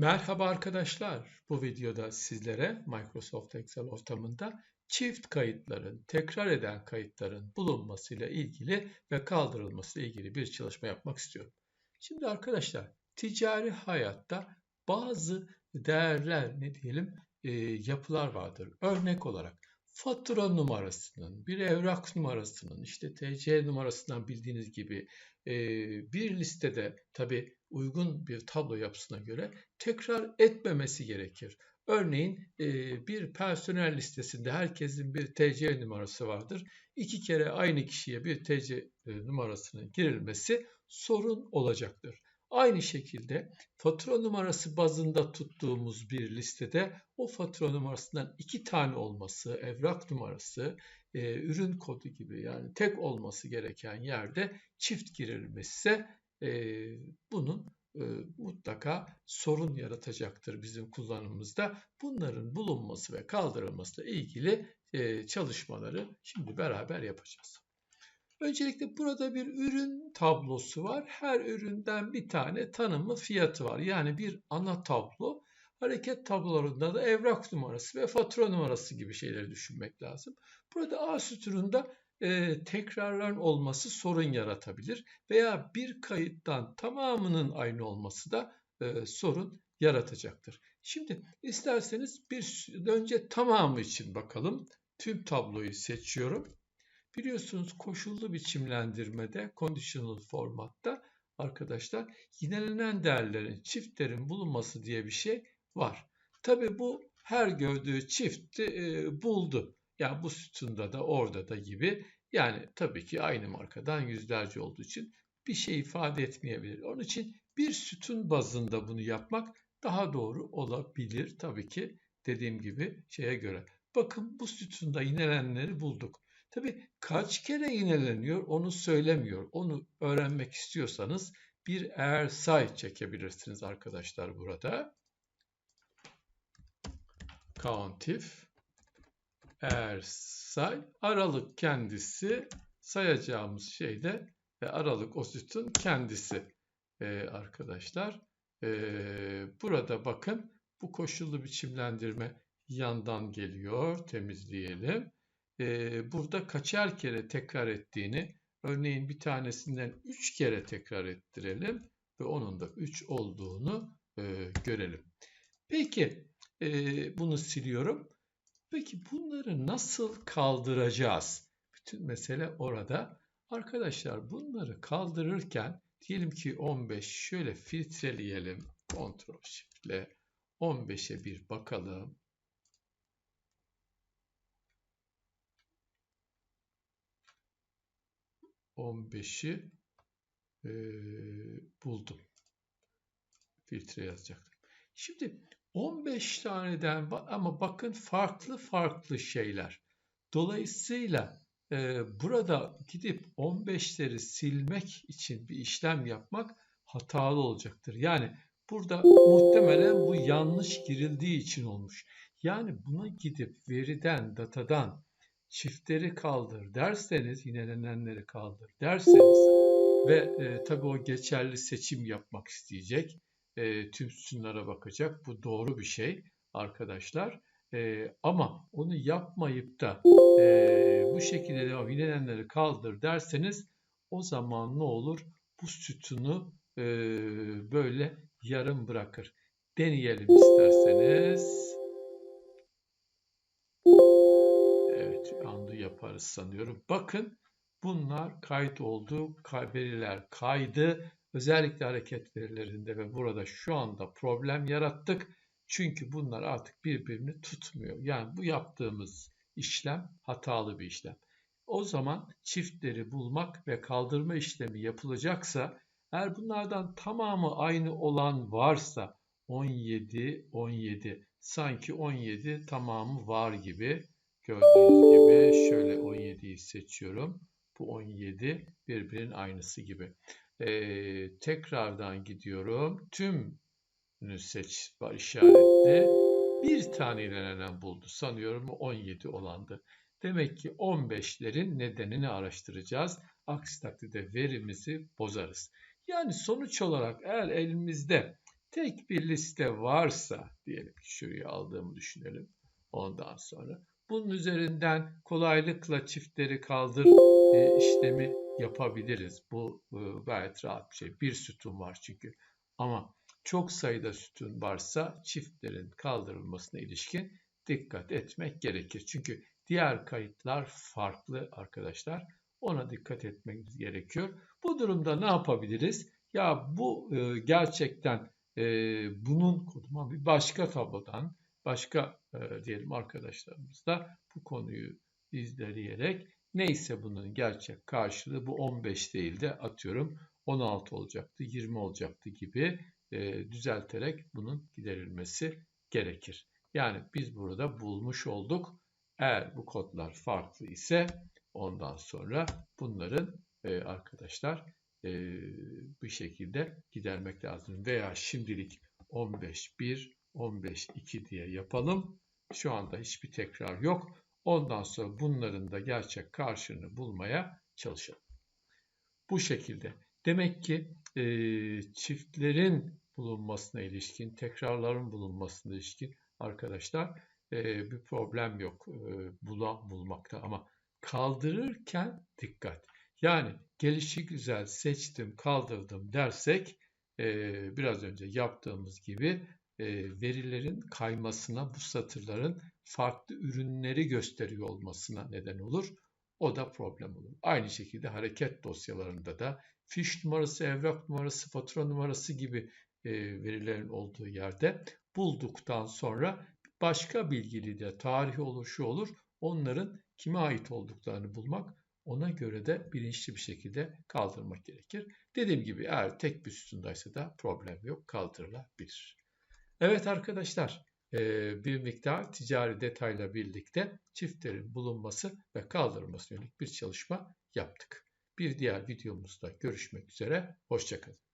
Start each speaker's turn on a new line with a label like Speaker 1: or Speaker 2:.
Speaker 1: Merhaba arkadaşlar. Bu videoda sizlere Microsoft Excel ortamında çift kayıtların, tekrar eden kayıtların bulunmasıyla ilgili ve kaldırılması ile ilgili bir çalışma yapmak istiyorum. Şimdi arkadaşlar, ticari hayatta bazı değerler ne diyelim e, yapılar vardır. Örnek olarak fatura numarasının, bir evrak numarasının, işte TC numarasından bildiğiniz gibi e, bir listede tabi uygun bir tablo yapısına göre tekrar etmemesi gerekir. Örneğin e, bir personel listesinde herkesin bir TC numarası vardır. İki kere aynı kişiye bir TC e, numarasının girilmesi sorun olacaktır. Aynı şekilde fatura numarası bazında tuttuğumuz bir listede o fatura numarasından iki tane olması, evrak numarası, e, ürün kodu gibi yani tek olması gereken yerde çift girilmesi ise e, bunun e, mutlaka sorun yaratacaktır bizim kullanımımızda. Bunların bulunması ve kaldırılması ile ilgili e, çalışmaları şimdi beraber yapacağız. Öncelikle burada bir ürün tablosu var. Her üründen bir tane tanımlı fiyatı var. Yani bir ana tablo. Hareket tablolarında da evrak numarası ve fatura numarası gibi şeyleri düşünmek lazım. Burada A sütununda e, tekrarların olması sorun yaratabilir veya bir kayıttan tamamının aynı olması da e, sorun yaratacaktır. Şimdi isterseniz bir önce tamamı için bakalım. Tüm tabloyu seçiyorum. Biliyorsunuz koşullu biçimlendirmede, conditional formatta arkadaşlar yinelenen değerlerin, çiftlerin bulunması diye bir şey var. Tabi bu her gördüğü çifti e, buldu. Yani bu sütunda da orada da gibi. Yani tabii ki aynı markadan yüzlerce olduğu için bir şey ifade etmeyebilir. Onun için bir sütun bazında bunu yapmak daha doğru olabilir. Tabii ki dediğim gibi şeye göre. Bakın bu sütunda inelenleri bulduk. Tabii kaç kere ineleniyor onu söylemiyor. Onu öğrenmek istiyorsanız bir eğer say çekebilirsiniz arkadaşlar burada. Countif eğer say aralık kendisi sayacağımız şeyde ve aralık o sütun kendisi ee, arkadaşlar. Ee, burada bakın bu koşullu biçimlendirme yandan geliyor. Temizleyelim. Ee, burada kaçar kere tekrar ettiğini örneğin bir tanesinden 3 kere tekrar ettirelim ve onun da 3 olduğunu e, görelim. Peki e, bunu siliyorum. Peki bunları nasıl kaldıracağız? Bütün mesele orada. Arkadaşlar bunları kaldırırken diyelim ki 15 şöyle filtreleyelim. Ctrl Shift ile 15'e bir bakalım. 15'i e, buldum. Filtre yazacaktım. Şimdi 15 taneden ama bakın farklı farklı şeyler. Dolayısıyla e, burada gidip 15'leri silmek için bir işlem yapmak hatalı olacaktır. Yani burada muhtemelen bu yanlış girildiği için olmuş. Yani buna gidip veriden, datadan çiftleri kaldır derseniz, yinelenenleri kaldır derseniz ve e, tabii o geçerli seçim yapmak isteyecek. E, tüm sütunlara bakacak. Bu doğru bir şey arkadaşlar. E, ama onu yapmayıp da e, bu şekilde de yinenenleri kaldır derseniz o zaman ne olur? Bu sütunu e, böyle yarım bırakır. Deneyelim isterseniz. Yaparız sanıyorum. Bakın bunlar kayıt oldu. Veriler kaydı. Özellikle hareket verilerinde ve burada şu anda problem yarattık. Çünkü bunlar artık birbirini tutmuyor. Yani bu yaptığımız işlem hatalı bir işlem. O zaman çiftleri bulmak ve kaldırma işlemi yapılacaksa eğer bunlardan tamamı aynı olan varsa 17, 17 sanki 17 tamamı var gibi Gördüğünüz gibi şöyle 17'yi seçiyorum. Bu 17 birbirinin aynısı gibi. Ee, tekrardan gidiyorum. Tümünü seç işaretli. Bir tane ilenen buldu. Sanıyorum 17 olandı. Demek ki 15'lerin nedenini araştıracağız. Aksi takdirde verimizi bozarız. Yani sonuç olarak eğer elimizde tek bir liste varsa diyelim ki şuraya aldığımı düşünelim. Ondan sonra bunun üzerinden kolaylıkla çiftleri kaldır e, işlemi yapabiliriz. Bu e, gayet rahat bir şey. Bir sütun var çünkü. Ama çok sayıda sütun varsa çiftlerin kaldırılmasına ilişkin dikkat etmek gerekir. Çünkü diğer kayıtlar farklı arkadaşlar. Ona dikkat etmemiz gerekiyor. Bu durumda ne yapabiliriz? Ya bu e, gerçekten e, bunun koduma bir başka tablodan başka e, diyelim arkadaşlarımız da bu konuyu izleyerek neyse bunun gerçek karşılığı bu 15 değil de atıyorum 16 olacaktı 20 olacaktı gibi e, düzelterek bunun giderilmesi gerekir. Yani biz burada bulmuş olduk. Eğer bu kodlar farklı ise ondan sonra bunların e, arkadaşlar e, bir şekilde gidermek lazım. Veya şimdilik 15.1, 15.2 diye yapalım. Şu anda hiçbir tekrar yok. Ondan sonra bunların da gerçek karşılığını bulmaya çalışalım. Bu şekilde. Demek ki e, çiftlerin bulunmasına ilişkin, tekrarların bulunmasına ilişkin arkadaşlar e, bir problem yok e, bula, bulmakta ama kaldırırken dikkat. Yani gelişi güzel seçtim, kaldırdım dersek e, biraz önce yaptığımız gibi verilerin kaymasına bu satırların farklı ürünleri gösteriyor olmasına neden olur. O da problem olur. Aynı şekilde hareket dosyalarında da fiş numarası, evrak numarası, fatura numarası gibi e, verilerin olduğu yerde bulduktan sonra başka bilgili de tarih olur, şu olur. Onların kime ait olduklarını bulmak, ona göre de bilinçli bir şekilde kaldırmak gerekir. Dediğim gibi eğer tek bir sütundaysa da problem yok, kaldırılabilir. Evet arkadaşlar, bir miktar ticari detayla birlikte çiftlerin bulunması ve kaldırılması yönelik bir çalışma yaptık. Bir diğer videomuzda görüşmek üzere, hoşçakalın.